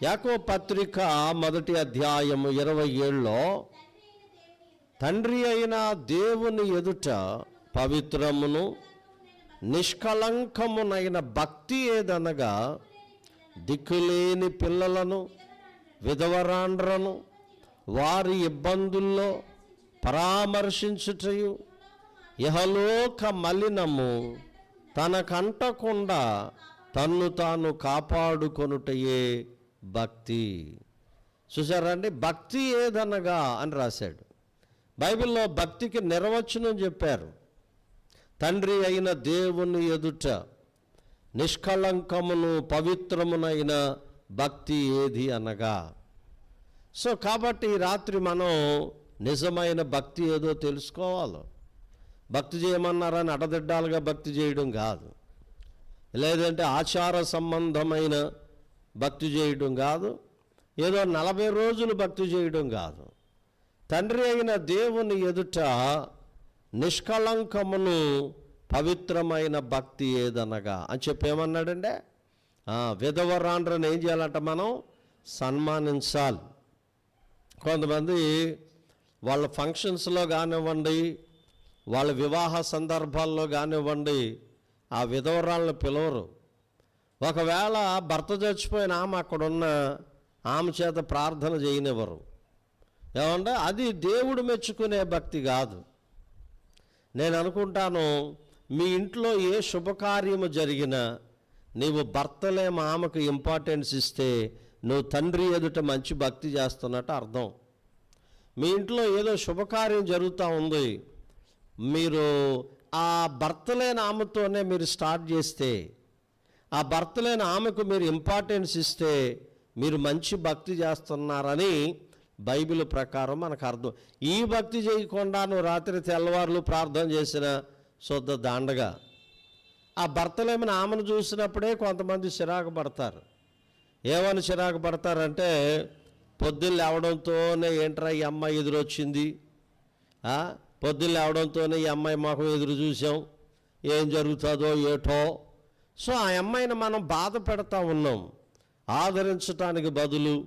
యాకో పత్రిక మొదటి అధ్యాయము ఇరవై ఏళ్ళలో తండ్రి అయిన దేవుని ఎదుట పవిత్రమును నిష్కళంకమునైన భక్తి ఏదనగా దిక్కులేని పిల్లలను విధవరాండ్రను వారి ఇబ్బందుల్లో పరామర్శించుటయు ఇహలోక మలినము తనకంటకుండా తన్ను తాను కాపాడుకొనుటయే భక్తి. చూసారండి భక్తి ఏదనగా అని రాశాడు. బైబిల్లో భక్తికి నిర్వచనం చెప్పారు. తండ్రి అయిన దేవుని ఎదుట నిష్కళంకమును పవిత్రమునైన భక్తి ఏది అనగా? సో కాబట్టి రాత్రి మనం నిజమైన భక్తి ఏదో తెలుసుకోవాలి. భక్తి చేయమన్నారని అడదిడ్డాలుగా భక్తి చేయడం కాదు. లేదంటే ఆచార సంబంధమైన భక్తి చేయడం కాదు. ఏదో నలభై రోజులు భక్తి చేయడం కాదు. తండ్రి అయిన దేవుని ఎదుట నిష్కళంకమును పవిత్రమైన భక్తి ఏదనగా అని చెప్పేమన్నాడంటే విధవరాండ్రని ఏం చేయాలంట మనం? సన్మానించాలి. కొంతమంది వాళ్ళ ఫంక్షన్స్లో కానివ్వండి వాళ్ళ వివాహ సందర్భాల్లో కానివ్వండి ఆ విధవరాళ్ళని పిలవరు. ఒకవేళ భర్త చచ్చిపోయిన ఆమె అక్కడున్న ఆమె చేత ప్రార్థన చేయనివ్వరు. ఏమంటే అది దేవుడు మెచ్చుకునే భక్తి కాదు. నేను అనుకుంటాను మీ ఇంట్లో ఏ శుభకార్యము జరిగినా నీవు భర్తలే ఆమెకు ఇంపార్టెన్స్ ఇస్తే నువ్వు తండ్రి ఎదుట మంచి భక్తి చేస్తున్నట్టు అర్థం. మీ ఇంట్లో ఏదో శుభకార్యం జరుగుతూ ఉంది. మీరు ఆ భర్తలే ఆమెతోనే మీరు స్టార్ట్ చేస్తే ఆ భర్తలైన ఆమెకు మీరు ఇంపార్టెన్స్ ఇస్తే మీరు మంచి భక్తి చేస్తున్నారని బైబిల్ ప్రకారం మనకు అర్థం. ఈ భక్తి చేయకుండా నువ్వు రాత్రి తెల్లవారులు ప్రార్థన చేసిన శుద్ధ దాండగా. ఆ భర్తలేమని ఆమెను చూసినప్పుడే కొంతమంది చిరాకు పడతారు ఏమని చిరాకు పడతారంటే పొద్దున్న లేవడంతోనే ఏంట్రా ఈ అమ్మాయి ఎదురొచ్చింది? పొద్దున్న లేవడంతోనే ఈ అమ్మాయి మాకు ఎదురు చూసాం. ఏం జరుగుతుందో ఏటో? సో ఆ అమ్మాయిని మనం బాధ పెడతా ఉన్నాం. ఆదరించడానికి బదులు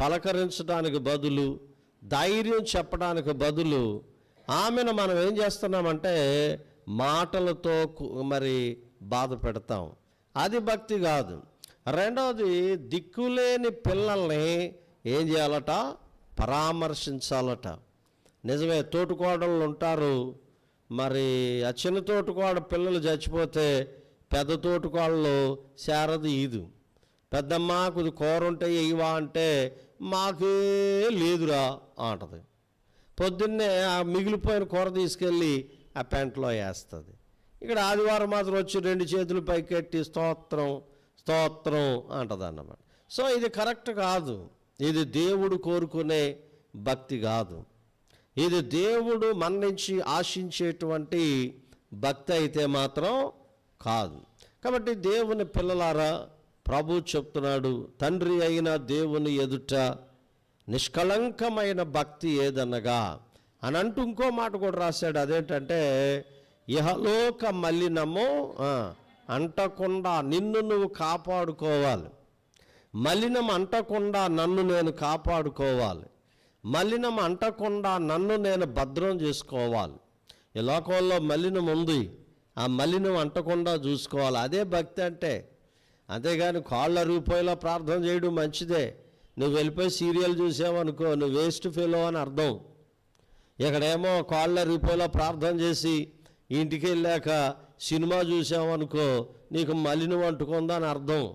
పలకరించడానికి బదులు ధైర్యం చెప్పడానికి బదులు ఆమెను మనం ఏం చేస్తున్నామంటే మాటలతో మరి బాధ పెడతాం. అది భక్తి కాదు. రెండవది దిక్కులేని పిల్లల్ని ఏం చేయాలట? పరామర్శించాలట. నిజమే తోటికోడళ్ళు ఉంటారు. మరి ఆ చిన్న తోటికోడ పిల్లలు చచ్చిపోతే పెద్ద తోటికోడలు శారద ఈదు. పెద్దమ్మ కొద్ది కూర ఉంటే ఇవా అంటే మాకే లేదురా అంటది. పొద్దున్నే ఆ మిగిలిపోయిన కూర తీసుకెళ్ళి ఆ పెంటలో వేస్తుంది. ఇక్కడ ఆదివారం మాత్రం వచ్చి రెండు చేతులు పైకెట్టి స్తోత్రం స్తోత్రం అంటది అన్నమాట సో ఇది కరెక్ట్ కాదు. ఇది దేవుడు కోరుకునే భక్తి కాదు. ఇది దేవుడు మన నుంచి ఆశించేటువంటి భక్తి అయితే మాత్రం కాదు. కాబట్టి దేవుని పిల్లలారా ప్రభు చెప్తున్నాడు తండ్రి అయిన దేవుని ఎదుట నిష్కళంకమైన భక్తి ఏదనగా? అని అంటూ ఇంకో మాట కూడా రాశాడు. అదేంటంటే ఇహలోక మలినము అంటకుండా నిన్ను నువ్వు కాపాడుకోవాలి. మలినం అంటకుండా నన్ను నేను కాపాడుకోవాలి. మలినం అంటకుండా నన్ను నేను భద్రం చేసుకోవాలి. ఈ లోకంలో మలినం ఉంది ఆ మలినం అంటకుండా చూసుకోవాలి. అదే భక్తి అంటే. అంతేగాని కాళ్ళ రూపాయలో ప్రార్థన చేయడం మంచిదే. నువ్వు వెళ్ళిపోయి సీరియల్ చూసావనుకో నువ్వు వేస్ట్ ఫెలో అని అర్థం. ఇక్కడేమో కాళ్ళ రూపాయలో ప్రార్థన చేసి ఇంటికి వెళ్ళాక సినిమా చూసావనుకో నీకు మలినం అంటుకుందని అర్థం.